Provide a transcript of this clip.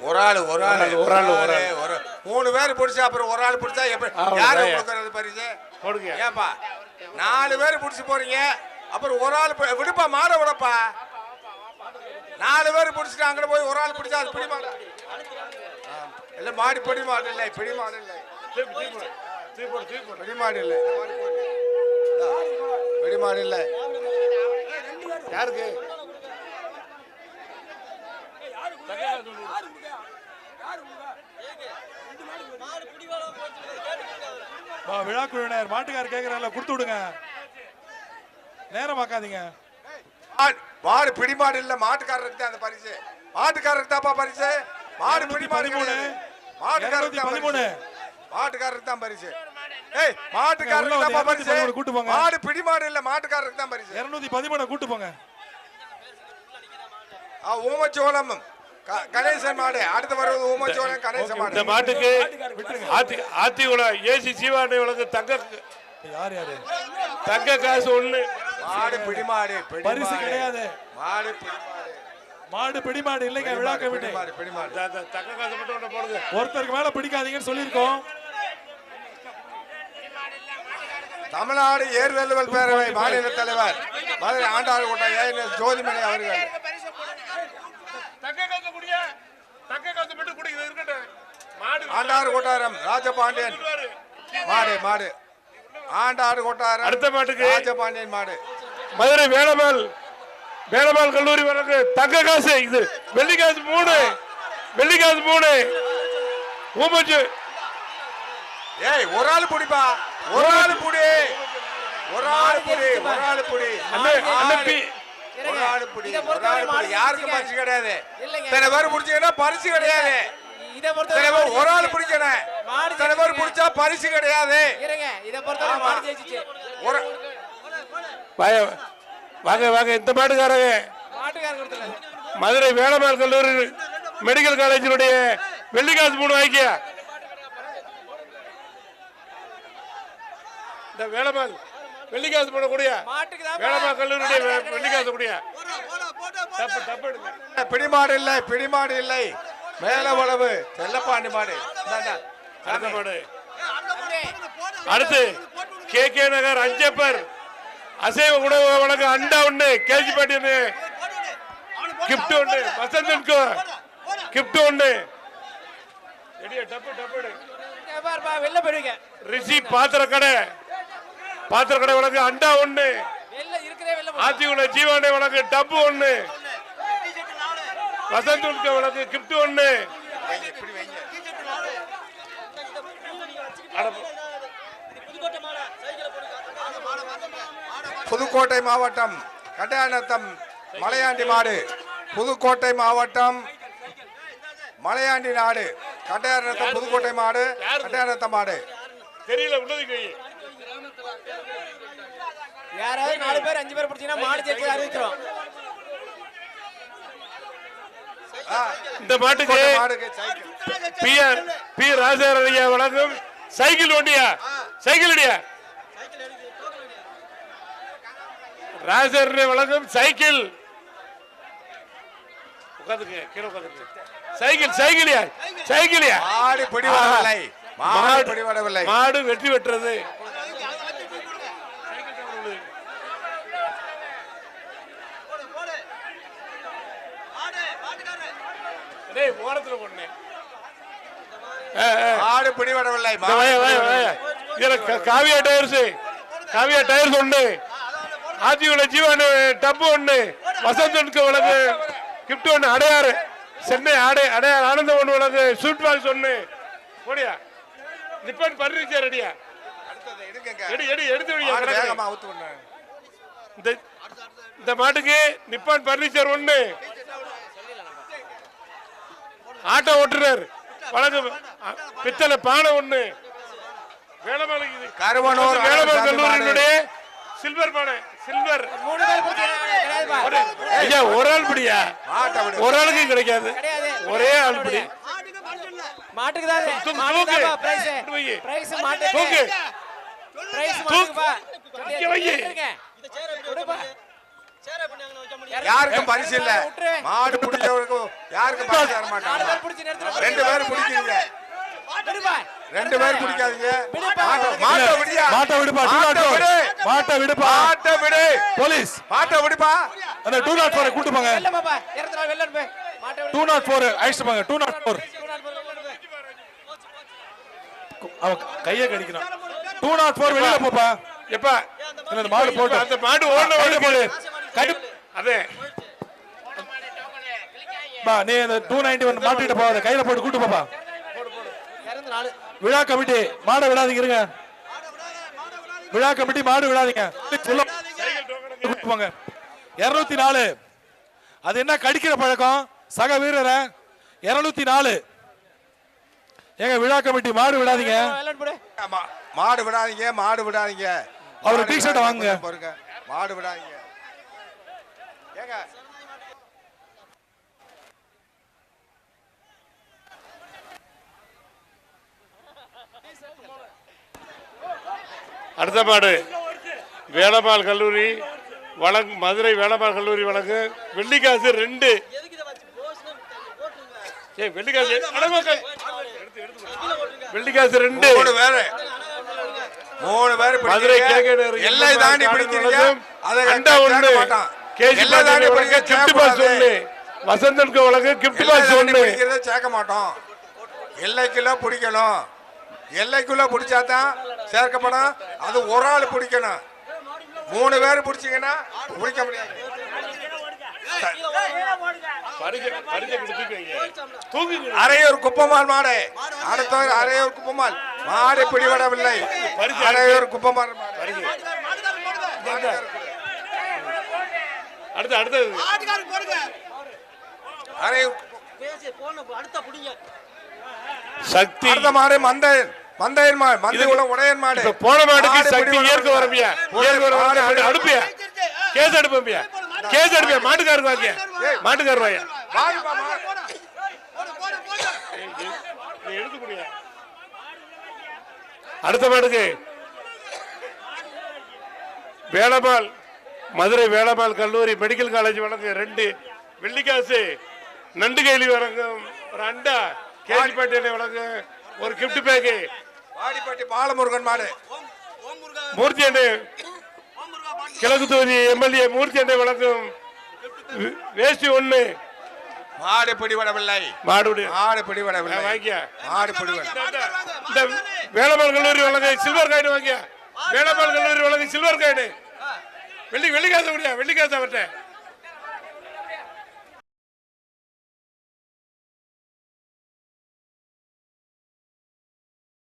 ஒரு ஆள் ஒரு ஆள். ஒரு ஆள், ஒரு. ஒரு மூணு பேர் பிடிச்சா அப்புறம் ஒரு ஆள் பிடிச்சா எப்படி. யாரு கொடுக்கறது பரிசு? கொடுங்க. ஏன்பா நாலு பேர் பிடிச்சி போறீங்க அப்புறம் ஒரு ஆள் விடுப்பா மாட விடப்பா. நாலு பேர் பிடிச்சிட்டு அங்கிட்ட போய் ஒரு ஆள் பிடிச்சா அது பிடி மாடு ஆ, இல்ல மாடு பிடி மாடு இல்லை. பிடி. மாடு இல்லை போடு. மாடு இல்லை. போடு. மாடு இல்லை. யாருக்கு? விழா குழுவினர் மாட்டுக்காரர் கேக்குறாருல கொடுத்து விடுங்க. நேரமாக்காதீங்க மாடு- மாடு பிடி மாடு இல்ல மாட்டுக்காரருக்கு தான் அந்த பரிசு. மாட்டுக்காரருக்கு தான்ப்பா பரிசு. மாடு பிடி மாடு பதிமூணு. கிடையாது. மாட்டுக்காரருக்கு தான் பதிமூணு. பரிசு. மாட்டுக்காரருக்கு தான் பரிசு. ஏய் மாட்டுக்காரருக்கு தான்ப்பா பரிசு. இருநூத்தி கூட்டு போங்க. மாடு பிடி மாடு இல்ல மாட்டுக்காரருக்கு தான் பரிசு. இருநூத்தி பதிமூணு கூட்டு போங்க. ஆ, ஊமச்சோளம் க- கணேசன் மாடு. அடுத்து வருவது ஊமச்சோளம் கணேசன் இந்த மாடு மாட்டுக்கு ஆத்தி ஆத்திகுளம் ஏசி சீவாண்டி வழங்கு தங்க யார் யாரு? தங்க காசு ஒண்ணு. மாடு பிடி மாடு பரிசு. கிடையாது. மாடு பிடி மாடு மாடு பிடி மாடு இல்லைங்க விழா மாடு, கமிட்டி மாடு பிடி மாடு இந்த- இந்த தங்க காசு மட்டும் ஒண்ணு போடுங்க. ஒருத்தருக்கு மேல பிடிக்காதீங்கன்னு சொல்லியிருக்கோம். தமிழ்நாடு ஏர்தழுவல் பேரவை மாநில தலைவர் மதுரை ஆண்டாள் கோட்டை ஏஎன்எஸ் ஜோதிமணி அவர்கள் தங்க காசு குடிய தங்க காசு மட்டும் குடிக்குது இருக்கட்டும். மாடு ஆண்டாறு கொட்டாரம் ராஜபாண்டியன். மாடு மாடு. ஆண்டாறு கொட்டாரம் அடுத்த மாட்டுக்கு. ராஜபாண்டியன் மாடு. மதுரை வேலம்மாள். வேலம்மாள் கல்லூரி வழங்கு தங்க காசு இது வெள்ளி காசு மூணு. வெள்ளி காசு மூணு. ஊமச்சு ஏய் ஒரு ஆள் புடிப்பா. ஒரு ஆள் புடி. ஒரு ஆள் புடி ஒரு ஆள் புடி. அண்ணன் அண்ணன் யாருக்கும். பரிசு கிடையாது. இல்லைங்க. சில பேர் பிடிச்சீங்கன்னா பரிசு கிடையாது. இதை சில பேர் ஒரு ஆள் பிடிக்கணும் சில பேர். பிடிச்சா பரிசு கிடையாது. வாங்க வாங்க இந்த மாட்டுக்காரங்க மதுரை வேலம்மாள் கல்லூரி மெடிக்கல் காலேஜினுடைய வெள்ளி காசு மூணு வாங்கிக்க. இந்த வேலம்மாள் வெள்ளி காசு மூணு கூடிய மாட்டுக்கு தான் வேலம்மாள் கல்லூரியுடைய வெ- வெள்ளி காசு கூடிய தப்பு தப்பு எடுங்க. பிடிமாடு இல்லை பிடிமாடு இல்லை. மேல உழவு செல்லப்பாண்டி மாடு. அடுத்த மாடு. அடுத்து கே. கே. நகர் அஞ்சப்பர். அசைவ உணவு வழங்க அண்டா ஒண்ணு. கேஜி பாட்டி ஒண்ணு. கிப்ட் ஒண்ணு வசந்தனுக்கு கிப்ட் ஒண்ணு. எடியா, டப்பு வெளில போயிடுவீங்க. ரிஷி பாத்திர கடை பாத்திர கடை வழங்க அண்டா ஒண்ணு. ஆத்திகுள ஜீவாண்டை வழங்க டப்பு ஒண்ணு. வசந்தனுக்கு வழங்க கிப்ட் ஒண்ணு. புதுக்கோட்டை மாவட்டம் கட்டாயநத்தம் மலையாண்டி மாடு. புதுக்கோட்டை மாவட்டம் மலையாண்டி நாடு. கட்டாயநத்தம் புதுக்கோட்டை மாடு கட்டாயநத்தம் மாடு. தெரியல உள்ளதுக்கு. யாராவது நாலு பேர் அஞ்சு பேர் பிடிச்சீங்கன்னா மாடு ஜெயிச்சு அறிவிச்சிரும். ஆ, இந்த மாட்டுக்கு பி ஆர் பி ராஜாரையா வழங்கும் சைக்கிள் வண்டியா? சைக்கிள் அடியா ராஜர் வழங்கும் சைக்கிள். உட்காந்துங்க கீழே உட்காந்துங்க சைக்கிள் சைக்கிளியா? சைக்கிளியா? மாடு பிடிபடவில்லை. மாடு பிடிபடவில்லை. மாடு வெற்றி பெற்றது. டேய் ஓரத்துல போடுனே மாடு பிடிபடவில்லை. இதுல காவியா டயர்ஸ் காவியா டயர்ஸ் ஒண்ணு ஆதிவுல ஜீவன் டப்பு ஒண்ணு. வசந்தனுக்கு வழக்கு கிஃப்ட் ஒண்ணு அடையாறு. சென்னை அடை அடையார் ஆனந்த ஒண்ணு வழக்கு சூட் பாக்ஸ் ஒண்ணு. போடியா? நிப்பன் பர்னிச்சர் ரெடியா. எடி எடி எடுத்து இந்த மாட்டுக்கு நிப்பான் பர்னிச்சர் ஒண்ணு. ஆட்டோ ஓட்டுனர் வழக்கு அ, பித்தளை பானை ஒண்ணு. கருவனூர் வேளமலை கல்லூரியினுடைய சில்வர் பானை. சில்வர். ஐயா ஒரு ஆள் பிடியா. ஒரு ஆளுக்கு கிடைக்காது. ஒரே ஆள் பிடி. மாட்டுக்கு தான். தூக்கு, யாருக்கும் பரிசு இல்ல. மாடு பிடிச்சவருக்கும் யாருக்கும் பரிசு தர மாட்டாங்க. ரெண்டு பேரும் பிடிக்கிறீங்க. ரெண்டு பேரும் பிடிக்காதீங்க. மாட்டை- விடியா மாட்டை விடுப்பா. டூ நாட் மாட்டை ஃபோர் விடு. மாட்டை விடுப்பா. மாட்டை விடு. போலீஸ். மாட்டை விடுப்பா. அந்த டூ நாட் ஃபோரை கூட்டு போங்க. போப்பா. டூ நாட் ஃபோர் அழைச்சிட்டு போங்க. Two naught four. அவன் கையை கடிக்கிறான். டூ நாட் ஃபோர் வெளியில போப்பா. எப்பா? இந்த மாடு போட்டு? அந்த மாடு ஓட கையில போடு அதே பா நீ இந்த டூ நைன்டி ஒன் மாட்டிட்டு போகாத கையில போட்டு கூட்டு போப்பா. விழா கமிட்டி மாடை விடாதீங்க இருங்க. விழா கமிட்டி மாடு விடாதீங்க. போங்க. இருநூத்தி நாலு. அது என்ன கடிக்கிற பழக்கம்? சக வீரரை. இருநூத்தி நாலு. ஏங்க விழா கமிட்டி மாடு விடாதீங்க. மாடு விடாதீங்க மாடு விடாதீங்க. அவரு t-shirt விடாதீங்க, வாங்குங்க. பாருங்க. மாடு விடாதீங்க. ஏங்க. அடுத்த மாடு வேலம்மாள் கல்லூரி வழங்கு மதுரை வேலம்மாள் கல்லூரி வழங்கு. வெள்ளிக்காசு ரெண்டு. ஏய் வெள்ளிக்காசு வெள்ளிக்காசு ரெண்டு. பேரு. மூணு பேரு மதுரை எல்லை தாண்டி பிடிக்கிறீங்க. அதை கேட்க ஒண்ணு மாட்டான். Gift pass. ஒண்ணு வசந்தனுக்கு வழங்க கிஃப்ட் பாஸ் ஒண்ணு சேர்க்க மாட்டோம். எல்லைக்குள்ள பிடிக்கணும். எல்லைக்குள்ள பிடிச்சாதான் சேர்க்கப்படும். அது ஒரு ஆள் பிடிக்கணும். மூணு பேர் பிடிச்சீங்கன்னா பிடிக்க முடியாது. அரையூர் குப்பமால் மாடு. அடுத்த அரையூர் குப்பமால் மாடு பிடிபடவில்லை. அரையூர் குப்பமால் மாடு. அடுத்து அடுத்தது அரையூர் சக்தி. அடுத்த மந்தையன் மந்தையன் மாடு மந்தையுள்ள உடையன் மாடு. போன மாடுக்கு மாடு சக்தி. ஏற்க வரம்பியா? ஏற்க வர அடுப்பியா? கேஸ் அடுப்பியா? கேஸ் அடுப்பியா மாட்டுக்காரர் வாங்க. மாட்டுக்காரர் வாங்க. வாங்கப்பா, அடுத்த மாடுக்கு வேலம்மாள் மதுரை வேலம்மாள் கல்லூரி மெடிக்கல் காலேஜ் வழங்க ரெண்டு வெள்ளிக்காசு நண்டு கைலி வழங்கும் ஒரு அண்டா கேஜிப்பேட்டை வழங்கும் ஒரு கிஃப்ட் பேக்கு வாடிப்பட்டி பாலமுருகன் மாடு. மூர்த்தி அண்ணே கிழக்கு தொகுதி எம்எல்ஏ மூர்த்தி அண்ணே வழங்கும் வேஷ்டி ஒண்ணு. மாடு பிடிபடவில்லை. மாடுடைய. மாடு பிடிபடவில்லை. வாங்கிக்க மாடு பிடிபட இந்த வேலம்மாள் கல்லூரி வழங்க சில்வர் காயின் வாங்கிய. வேலம்மாள் கல்லூரி வழங்க சில்வர் காயின் வெள்ளி வெள்ளிக்காசு முடியா வெள்ளிக்காசு அவர்கிட்ட.